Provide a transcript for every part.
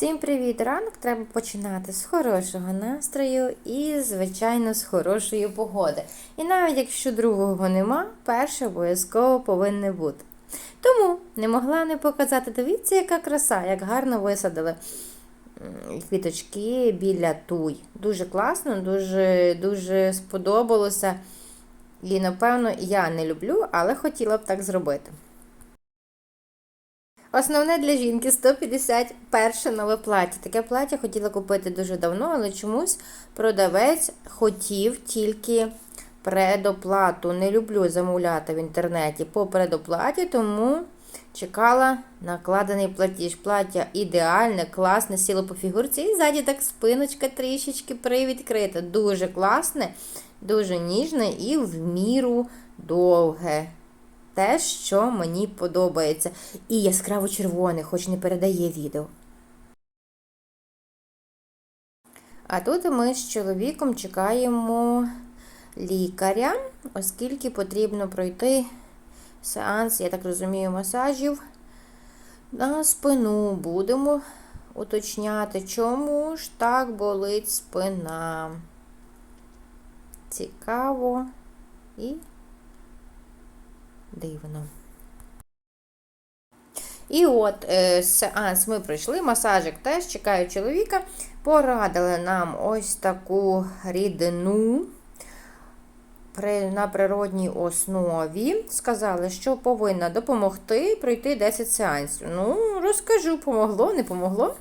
Всім привіт! Ранок треба починати з хорошого настрою і, звичайно, з хорошої погоди. І навіть якщо другого нема, перше обов'язково повинне бути. Тому не могла не показати. Дивіться, яка краса, як гарно висадили квіточки біля туй. Дуже класно, дуже, дуже сподобалося. І, напевно, я не люблю, але хотіла б так зробити. Основне для жінки 151 нове плаття. Таке плаття хотіла купити дуже давно, але чомусь продавець хотів тільки предоплату. Не люблю замовляти в інтернеті по предоплаті, тому чекала накладений платіж. Плаття ідеальне, класне, сіло по фігурці. І ззаді так спиночка трішечки привідкрита. Дуже класне, дуже ніжне і в міру довге те, що мені подобається. І яскраво червоне, хоч не передає відео. А тут ми з чоловіком чекаємо лікаря, оскільки потрібно пройти сеанс, я так розумію, масажів на спину. Будемо уточняти, чому ж так болить спина. Цікаво і дивно. І от сеанс ми пройшли, масажик теж чекаю чоловіка. Порадили нам ось таку рідину на природній основі. Сказали, що повинна допомогти пройти 10 сеансів. Ну, розкажу, помогло, не помогло.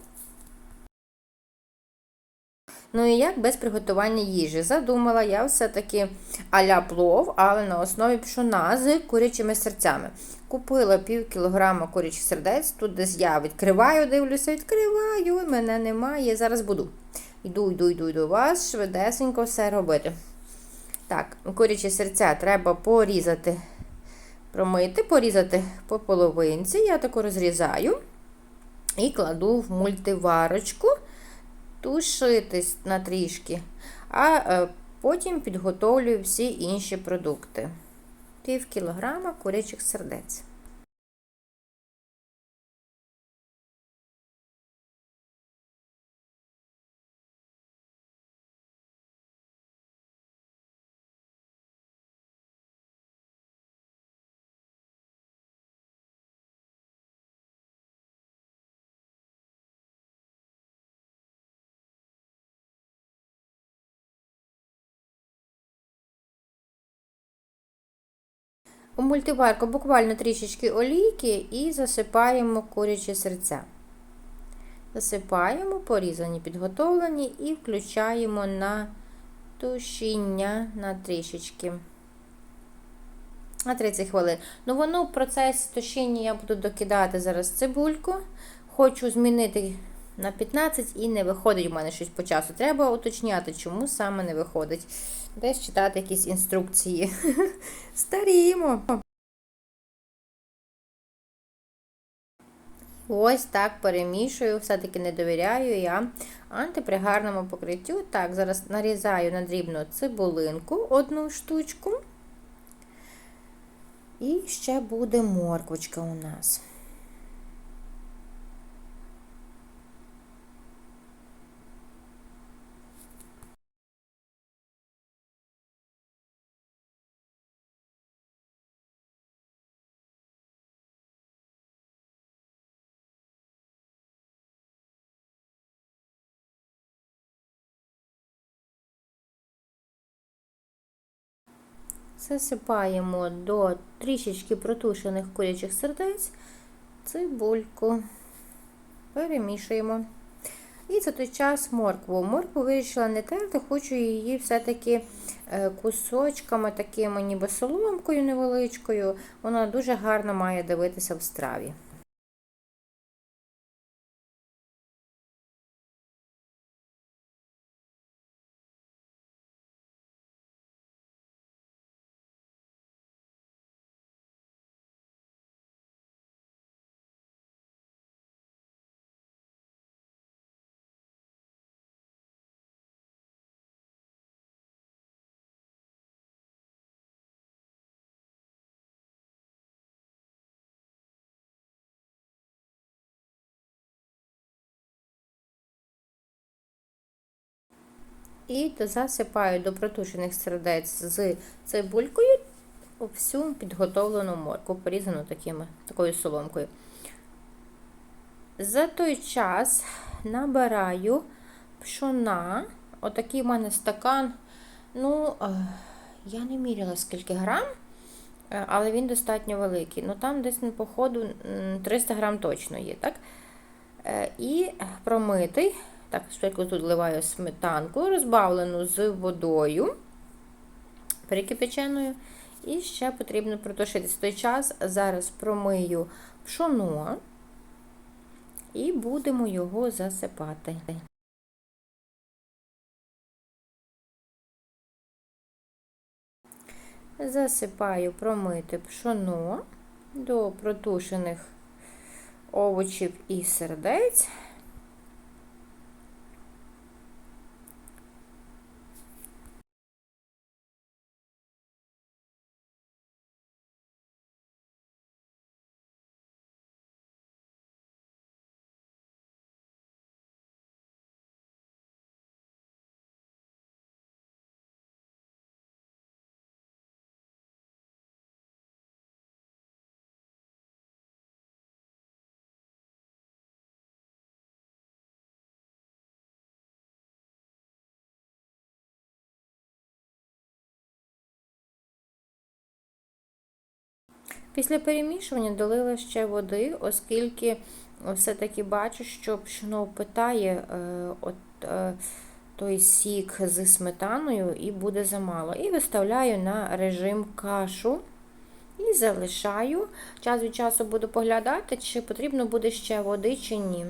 Ну і як без приготування їжі? Задумала я все-таки аля плов, але на основі пшона з курячими серцями. Купила пів кілограма курячих сердець, тут десь я відкриваю, дивлюся, відкриваю, мене немає. Зараз буду. Йду, йду, йду до вас, швидесенько все робити. Так, курячі серця треба порізати, промити, порізати по половинці. Я таку розрізаю і кладу в мультиварочку тушитись на трішки, а е, потім підготовлюю всі інші продукти. Пів кілограма курячих сердець. У мультиварку буквально трішечки олійки і засипаємо курячі серця. Засипаємо, порізані, підготовлені, і включаємо на тушіння на трішечки. На 30 хвилин. Ну, воно в процесі тушіння я буду докидати зараз цибульку. Хочу змінити на 15 і не виходить у мене щось по часу. Треба уточняти, чому саме не виходить. Десь читати якісь інструкції. Старімо. Ось так перемішую, все-таки не довіряю я антипригарному покриттю. Так, зараз нарізаю на дрібну цибулинку одну штучку. І ще буде морквочка у нас. Засипаємо до трішечки протушених курячих сердець цибульку, перемішуємо. І за той час моркву. Моркву вирішила не терти, хочу її все-таки е, кусочками, такими ніби соломкою невеличкою. Вона дуже гарно має дивитися в страві. І засипаю до протушених сердець з цибулькою всю підготовлену морку, порізану такими, такою соломкою. За той час набираю пшона. Отакий в мене стакан. Ну, е, я не міряла скільки грам, е, але він достатньо великий. Ну там десь, по ходу, 300 грам точно є. так? Е, і промитий. Так, спочатку тут вливаю сметанку, розбавлену з водою, перекипяченою. І ще потрібно протушитись той час. Зараз промию пшоно і будемо його засипати. Засипаю промити пшоно до протушених овочів і сердець. Після перемішування долила ще води, оскільки все-таки бачу, що пшено питає е, от, е, той сік з сметаною і буде замало. І виставляю на режим кашу і залишаю. Час від часу буду поглядати, чи потрібно буде ще води, чи ні.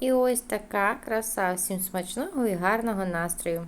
І ось така краса всім смачного і гарного настрою.